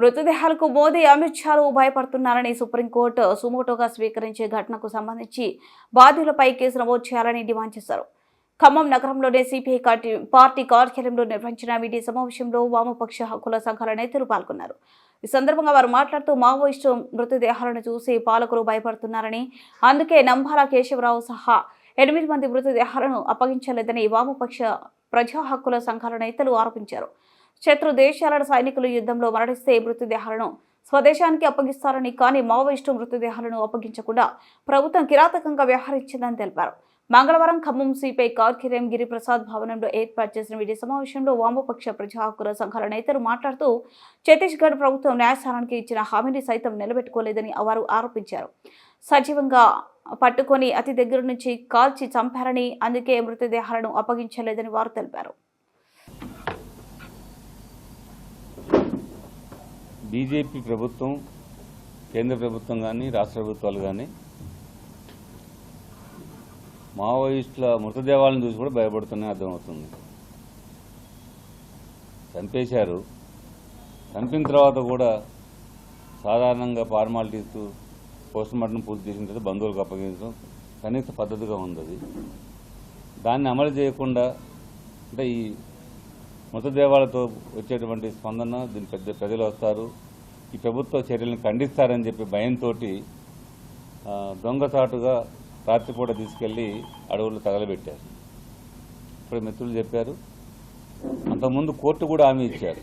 మృతదేహాలకు మోదీ అమిత్ షాలు భయపడుతున్నారని supreme court సుమోటోగా స్వీకరించే ఘటనకు సంబంధించి బాధ్యులపై కేసు నమోదు చేయాలని డిమాండ్ చేశారు. ఖమ్మం నగరంలోనే సిపిఐ పార్టీ పార్టీ కార్యాలయంలో నిర్వహించిన మీడియా సమావేశంలో వామపక్ష హక్కుల సంఘాల నేతలు పాల్గొన్నారు. ఈ సందర్భంగా వారు మాట్లాడుతూ మావోయిస్టు మృతదేహాలను చూసి పాలకులు భయపడుతున్నారని అందుకే నంబాల కేశవరావు సహా ఎనిమిది మంది మృతదేహాలను అప్పగించలేదని వామపక్ష ప్రజా హక్కుల సంఘాల నేతలు ఆరోపించారు. శత్రు దేశాల సైనికులు యుద్ధంలో మరణిస్తే మృతదేహాలను స్వదేశానికి అప్పగిస్తారని కానీ మావోయిస్టు మృతదేహాలను అప్పగించకుండా ప్రభుత్వం కిరాతకంగా వ్యవహరించిందని తెలిపారు. మంగళవారం ఖమ్మం సిపిఐ కార్యాలయం గిరిప్రసాద్ భవనంలో ఏర్పాటు చేసిన మీడియా సమావేశంలో వామపక్ష ప్రజా హక్కుల సంఘాల నేతలు మాట్లాడుతూ ఛత్తీస్గఢ్ ప్రభుత్వం న్యాయస్థానానికి ఇచ్చిన హామీని సైతం నిలబెట్టుకోలేదని వారు ఆరోపించారు. సజీవంగా పట్టుకొని అతి దగ్గర నుంచి కాల్చి చంపారని అందుకే మృతదేహాలను అప్పగించలేదని వారు తెలిపారు. బీజేపీ ప్రభుత్వం కేంద్ర ప్రభుత్వం కానీ రాష్ట్ర ప్రభుత్వాలు కానీ మావోయిస్టుల మృతదేవాలను చూసి కూడా భయపడుతున్నాయి అర్థమవుతుంది. చంపేశారు. చంపిన తర్వాత కూడా సాధారణంగా ఫార్మాలిటీస్ పోస్ట్ మార్టం పూర్తి చేసిన తర్వాత బంధువులకు అప్పగించడం కనీస పద్ధతిగా ఉంది అది. దాన్ని అమలు చేయకుండా అంటే ఈ మృతదేవాలతో వచ్చేటువంటి స్పందన దీని పెద్ద ప్రజలు వస్తారు. ఈ ప్రభుత్వ చర్యలను ఖండిస్తారని చెప్పి భయంతో దొంగసాటుగా రాత్రిపూట తీసుకెళ్ళి అడవులు తగలబెట్టారు. ఇప్పుడు మిత్రులు చెప్పారు అంతకుముందు కోర్టు కూడా హామీ ఇచ్చారు.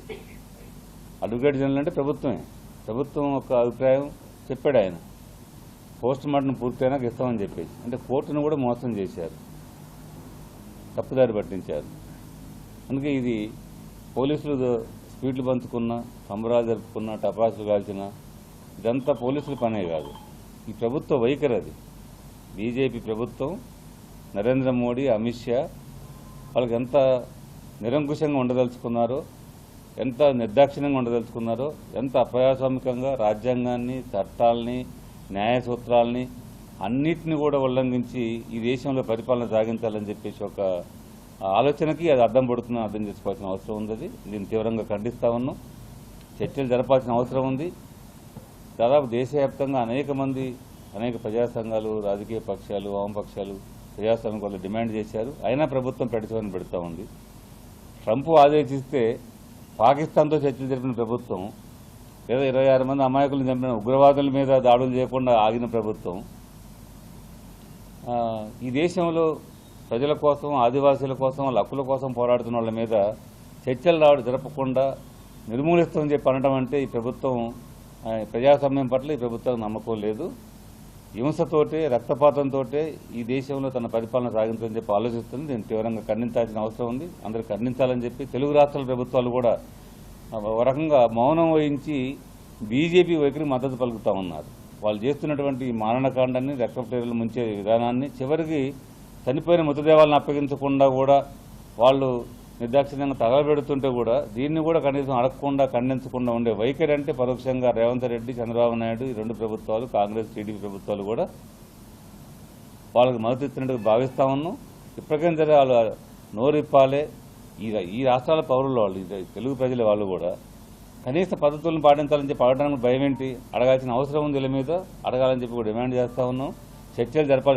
అడ్వకేట్ జనరల్ అంటే ప్రభుత్వమే. ప్రభుత్వం ఒక అభిప్రాయం చెప్పాడు ఆయన. పోస్ట్ మార్టం పూర్తయినాక ఇస్తామని చెప్పేసి. అంటే కోర్టును కూడా మోసం చేశారు. తప్పుదారి పట్టించారు. అందుకే ఇది పోలీసులు స్పీడ్లు పంచుకున్న సంబరాలు జరుపుకున్న టపాసులు కాల్చిన ఇదంతా పోలీసుల పనే కాదు. ఈ ప్రభుత్వ వైఖరి అది. బీజేపీ ప్రభుత్వం నరేంద్ర మోడీ అమిత్ షా వాళ్ళకి ఎంత నిరంకుశంగా ఉండదలుచుకున్నారో ఎంత నిర్దాక్షిణ్యంగా ఉండదలుచుకున్నారో ఎంత అప్రజాస్వామికంగా రాజ్యాంగాన్ని చట్టాలని న్యాయ సూత్రాలని అన్నిటిని కూడా ఉల్లంఘించి ఈ దేశంలో పరిపాలన సాగించాలని చెప్పేసి ఒక ఆలోచనకి అది అర్థం పడుతుందని అర్థం చేసుకోవాల్సిన అవసరం ఉంది అది. దీన్ని తీవ్రంగా ఖండిస్తా ఉన్నాం. చర్చలు జరపాల్సిన అవసరం ఉంది. దాదాపు దేశవ్యాప్తంగా అనేక మంది అనేక ప్రజా సంఘాలు రాజకీయ పక్షాలు వామపక్షాలు ప్రజాసంఘం వాళ్ళు డిమాండ్ చేశారు. అయినా ప్రభుత్వం పెడతామని పెడతా ఉంది. ట్రంప్ ఆదేశిస్తే పాకిస్తాన్తో చర్చలు జరిపిన ప్రభుత్వం లేదా ఇరవై ఆరు మంది అమాయకులను చంపిన ఉగ్రవాదుల మీద దాడులు చేయకుండా ఆగిన ప్రభుత్వం ఈ దేశంలో ప్రజల కోసం ఆదివాసీల కోసం వాళ్ళ హక్కుల కోసం పోరాడుతున్న వాళ్ళ మీద చర్చలు రావడం జరపకుండా నిర్మూలిస్తామని చెప్పి అనడం అంటే ఈ ప్రభుత్వం ఆ, ప్రజాస్వామ్యం పట్ల ఈ ప్రభుత్వం నమ్మకం లేదు. హింసతోటే రక్తపాతంతో ఈ దేశంలో తన పరిపాలన సాగించాలని చెప్పి ఆలోచిస్తుంది. దీన్ని తీవ్రంగా ఖండించాల్సిన అవసరం ఉంది. అందరూ ఖండించాలని చెప్పి తెలుగు రాష్ట్రాల ప్రభుత్వాలు కూడా ఒక రకంగా మౌనం వహించి బీజేపీ వైఖరికి మద్దతు పలుకుతా ఉన్నారు. వాళ్ళు చేస్తున్నటువంటి ఈ మారణకాండాన్ని రక్తప్రేరలు ముంచే విధానాన్ని చివరికి చనిపోయిన మృతదేహాలను అప్పగించకుండా కూడా వాళ్ళు నిర్దాక్షిణ్యంగా తగలబెడుతుంటే కూడా దీన్ని కూడా కనీసం అడగకుండా ఖండించకుండా ఉండే వైఖరి అంటే పరోక్షంగా రేవంత్ రెడ్డి చంద్రబాబు నాయుడు ఈ రెండు ప్రభుత్వాలు కాంగ్రెస్ టీడీపీ ప్రభుత్వాలు కూడా వాళ్ళకి మద్దతు ఇచ్చినట్టుగా భావిస్తా ఉన్నాం. ఇప్పటికైనా సరే వాళ్ళు నోరిప్పాలే. ఈ ఈ రాష్ట్రాల పౌరులు వాళ్ళు తెలుగు ప్రజల వాళ్ళు కూడా కనీస పద్ధతులను పాటించాలని చెప్పి అడగడానికి భయం ఏంటి? అడగాల్సిన అవసరం ఉంది వీళ్ళ మీద. అడగాలని చెప్పి కూడా డిమాండ్ చేస్తా ఉన్నాం. చర్చలు జరపాలి.